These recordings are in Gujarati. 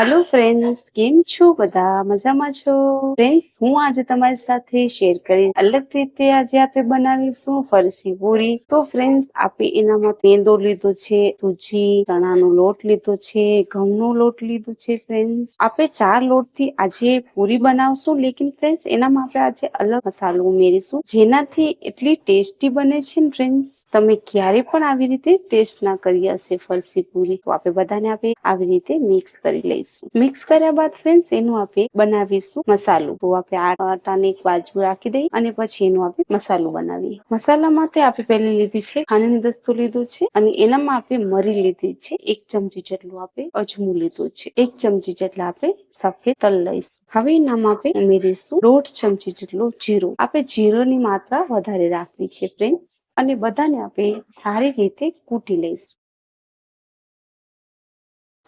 હેલો ફ્રેન્ડ્સ કેમ છો? બધા મજામાં છો? ફ્રેન્ડ્સ હું આજે તમારી સાથે શેર કરી અલગ રીતે આજે આપણે બનાવીશું ફરસી પૂરી. તો ફ્રેન્ડ્સ આપણે એનામાં મેંદો લીધો છે, સૂજી, ચણાનો લોટ લીધો છે, ઘઉંનો લોટ લીધો છે ફ્રેન્ડ્સ આપણે ચાર લોટથી આજે પૂરી બનાવશું, લેકિન ફ્રેન્ડ્સ એનામાં આપણે આજે અલગ મસાલો ઉમેરીશું, જેનાથી એટલી ટેસ્ટી બને છે ને ફ્રેન્ડ્સ તમે ક્યારે પણ આવી રીતે ટેસ્ટ ના કરી હશે ફરસી પૂરી. તો આપણે બધાને આપણે આવી રીતે મિક્સ કરી લઈશું. મિક્સ કર્યા બાદ ફ્રેન્ડ્સ એનું આપણે બનાવીશું મસાલો. તો આપણે આટાને એક બાજુ રાખી દઈએ અને પછી એનું આપણે મસાલો બનાવીએ. મસાલા માટે આપણે પહેલી લીધી છે ખાંડની દસ્તો લીધો છે અને એનામાં આપણે મરી લીધી છે એક ચમચી જેટલું આપણે અજમું લીધું છે. એક ચમચી જેટલા આપણે સફેદ તલ લઈશું. હવે એનામાં આપણે ઉમેરીશું દોઢ ચમચી જેટલો જીરો. આપણે જીરોની માત્રા વધારે રાખવી છે ફ્રેન્ડ્સ અને બધાને આપણે સારી રીતે કૂટી લઈશું.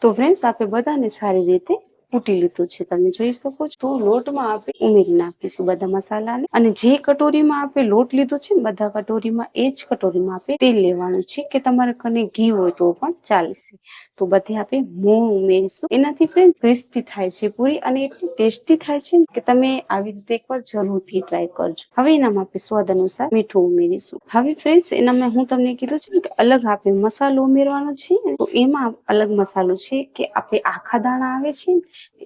તો ફ્રેન્ડ્સ આપણે બધાને સારી રીતે કૂટી લીધું છે. તમે જોઈ શકો છો. લોટમાં આપણે ઉમેરી નાખીશું બધા મસાલાને. અને જે કટોરીમાં આપણે લોટ લીધો છે ને, બધા કટોરીમાં એ જ કટોરીમાં આપણે તેલ લેવાનું છે કે તમારે કને ઘી હોય તો પણ ચાલશે. તો બધે આપણે મોણ ઉમેરીશું. એનાથી ફ્રેન્ડ ક્રિસ્પી થાય છે પૂરી અને એટલી ટેસ્ટી થાય છે કે તમે આવી રીતે એકવાર જરૂરથી ટ્રાય કરજો. હવે એનામાં આપણે સ્વાદ અનુસાર મીઠું ઉમેરીશું. હવે ફ્રેન્ડ્સ એનામાં હું તમને કીધું છે કે અલગ આપણે મસાલો ઉમેરવાનો છે તો એમાં અલગ મસાલો છે કે આપણે આખા દાણા આવે છે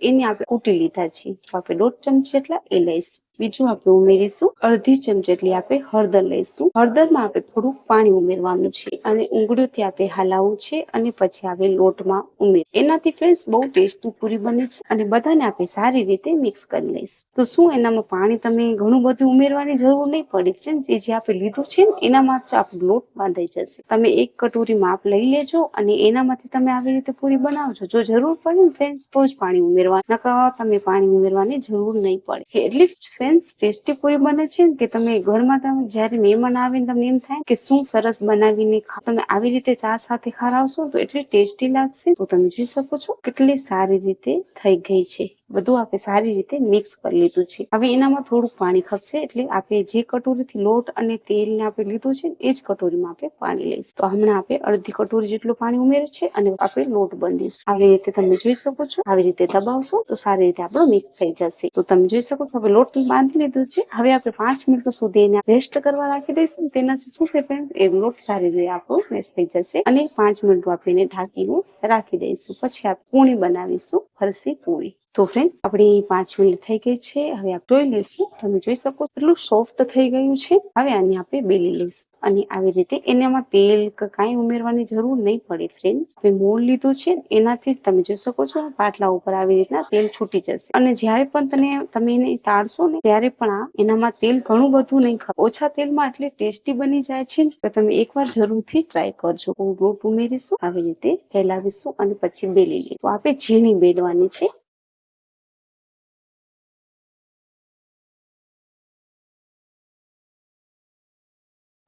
એને આપણે કૂટી લીધા છે આપણે દોઢ ચમચી જેટલા એ લઈશું બીજું આપણે ઉમેરીશું. અડધી ચમચી જેટલી આપણે હળદર લઈશું. હળદરમાં આપણે થોડુંક પાણી ઉમેરવાનું છે અને ઉંગળીઓથી આપણે હલાવવું છે અને પછી આપણે લોટમાં ઉમેર. એનાથી ફ્રેન્ડ્સ બહુ ટેસ્ટી પૂરી બને છે અને બધાને આપણે સારી રીતે મિક્સ કરી લઈશું. તો શું એનામાં પાણી તમે ઘણું બધું ઉમેરવાની જરૂર નહીં પડે ફ્રેન્ડ્સ જે આપણે લીધું છે એનામાં જ આપણો લોટ બાંધાઈ જશે. તમે એક કટોરી માપ લઈ લેજો અને એનામાંથી તમે આવી રીતે પૂરી બનાવજો. જો જરૂર પડે ને ફ્રેન્ડ્સ તો જ પાણી ઉમેરવા. નકા તમે પાણી ઉમેરવાની જરૂર નહીં પડે. એટલી ફ્રેન્ડ્સ ટેસ્ટી પૂરી બને છે કે તમે ઘરમાં તમે જ્યારે મહેમાન આવે ને તમને એમ થાય કે શું સરસ બનાવીને તમે આવી રીતે ચા સાથે ખરાવશો તો એટલી ટેસ્ટી લાગશે તો તમે જોઈ શકો છો કેટલી સારી રીતે થઈ ગઈ છે. બધું આપણે સારી રીતે મિક્સ કરી લીધું છે. હવે એનામાં થોડુંક પાણી ખપશે એટલે આપણે જે કટોરીથી લોટ અને તેલ ને આપણે લીધું છે એ જ કટોરીમાં આપણે પાણી લઈશું. તો હમણાં આપણે અડધી કટોરી જેટલું પાણી ઉમેર્યું છે અને આપણે લોટ બાંધીશું. આવી રીતે તમે જોઈ શકો છો. આવી રીતે દબાવશો તો સારી રીતે આપણો મિક્સ થઈ જશે. તો તમે જોઈ શકો છો, હવે લોટ બાંધી લીધું છે. હવે આપણે પાંચ મિનિટ સુધી એને રેસ્ટ કરવા રાખી દઈશું તેનાથી શું છે ફ્રેન્ડ એ લોટ સારી રીતે આપણો રેસ્ટ થઈ જશે અને પાંચ મિનિટ આપણે એને ઢાંકીને રાખી દઈશું. પછી આપણે પૂણી બનાવીશું, ફરસી પૂરી તો ફ્રેન્ડ્સ આપણી પાંચ મિનિટ થઈ ગઈ છે. હવે આપણે જોઈ લઈશું તમે જોઈ શકો છો, કેટલું સોફ્ટ થઈ ગયું છે. હવે આને આપણે બેલી લઈશું. અને આવી રીતે એનામાં તેલ કે કાંઈ ઉમેરવાની જરૂર નહીં પડે ફ્રેન્ડ્સ આપણે મોણ લીધું છે, એનાથી તમે જોઈ શકો છો, પાટલા ઉપર આવી રીતના તેલ છૂટી જશે. અને જ્યારે પણ તને, તમે એને તાળશો ને, ત્યારે પણ આ એનામાં તેલ ઘણું બધું નહીં ખાવ ઓછા તેલમાં એટલે ટેસ્ટી બની જાય છે કે તમે એકવાર જરૂરથી ટ્રાય કરજો. રોટ ઉમેરીશું, આવી રીતે ફેલાવીશું અને પછી બેલી લઈશું. તો આપણે ઝીણી બેલવાની છે.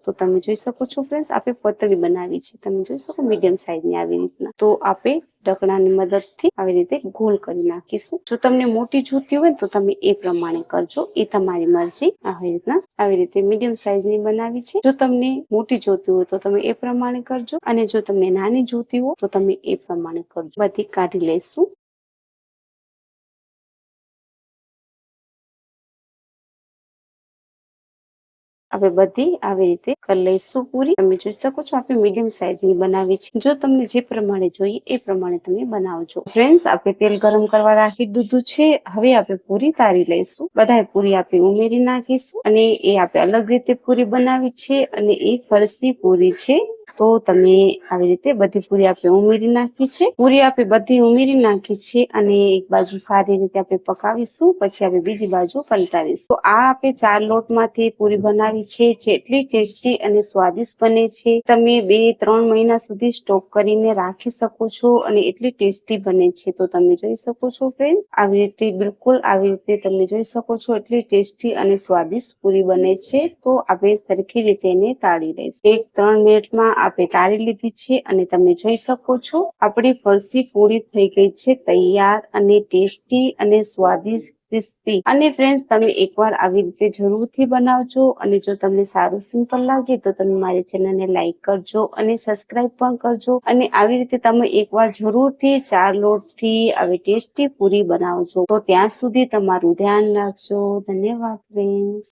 તો તમે જોઈ શકો છો ફ્રેન્ડ્સ આપણે પતળી બનાવી છે. તમે જોઈ શકો મીડિયમ સાઈઝની આવી રીતના. તો આપણે ઢકણાની મદદથી આવી રીતે ગોળ કરી નાખીશું. જો તમને મોટી જોતી હોય તો તમે એ પ્રમાણે કરજો. એ તમારી મરજી. આવી રીતના આવી રીતે મીડિયમ સાઈઝની બનાવી છે. જો તમને મોટી જોતી હોય, તો તમે એ પ્રમાણે કરજો. અને જો તમને નાની જોતી હોય, તો તમે એ પ્રમાણે કરજો. બધી કાઢી લઈશું. આપણે બધી આવી રીતે કરી લઈશું પૂરી. તમે જોઈ શકો છો આપણે મીડિયમ સાઈઝની બનાવી છે. જો તમને જે પ્રમાણે જોઈએ એ પ્રમાણે તમે બનાવજો. ફ્રેન્ડ્સ આપણે તેલ ગરમ કરવા રાખી દીધું છે. હવે આપણે પૂરી તારી લઈશું. બધા પૂરી આપણે ઉમેરી નાખીશું અને એ આપણે અલગ રીતે પૂરી બનાવી છે અને એ ફરસી પૂરી છે. તો તમે આવી રીતે બધી પૂરી આપણે ઉમેરી નાખી છે. પૂરી આપણે બધી ઉમેરી નાખી છે અને એક બાજુ સારી રીતે આપણે પકાવીશું, પછી આપણે બીજી બાજુ પલટાવીશું. આ આપણે ચાર લોટમાંથી પૂરી બનાવી છે, જેટલી ટેસ્ટી અને સ્વાદિષ્ટ બને છે. તમે બે, ત્રણ મહિના સુધી સ્ટોક કરીને રાખી શકો છો અને એટલી ટેસ્ટી બને છે. તો તમે જોઈ શકો છો ફ્રેન્ડ આવી રીતે બિલકુલ આવી રીતે તમે જોઈ શકો છો એટલી ટેસ્ટી અને સ્વાદિષ્ટ પૂરી બને છે. તો આપણે સરખી રીતે એને તાળી લઈશું. એક, ત્રણ મિનિટમાં આપણે તારી લીધી છે અને તમે જોઈ શકો છો, આપણી ફરસી પૂરી થઈ ગઈ છે, તૈયાર અને ટેસ્ટી અને સ્વાદિષ્ટ ક્રિસ્પી અને ફ્રેન્ડ્સ તમે એકવાર આવી રીતે જરૂરથી બનાવજો અને જો તમને સારું સિમ્પલ લાગે તો તમે મારી ચેનલને લાઈક કરજો અને સબસ્ક્રાઇબ પણ કરજો. અને આવી રીતે તમે એકવાર જરૂરથી ચાર લોટથી આવી ટેસ્ટી પૂરી બનાવજો. તો ત્યાં સુધી તમારું ધ્યાન રાખજો. ધન્યવાદ ફ્રેન્ડ્સ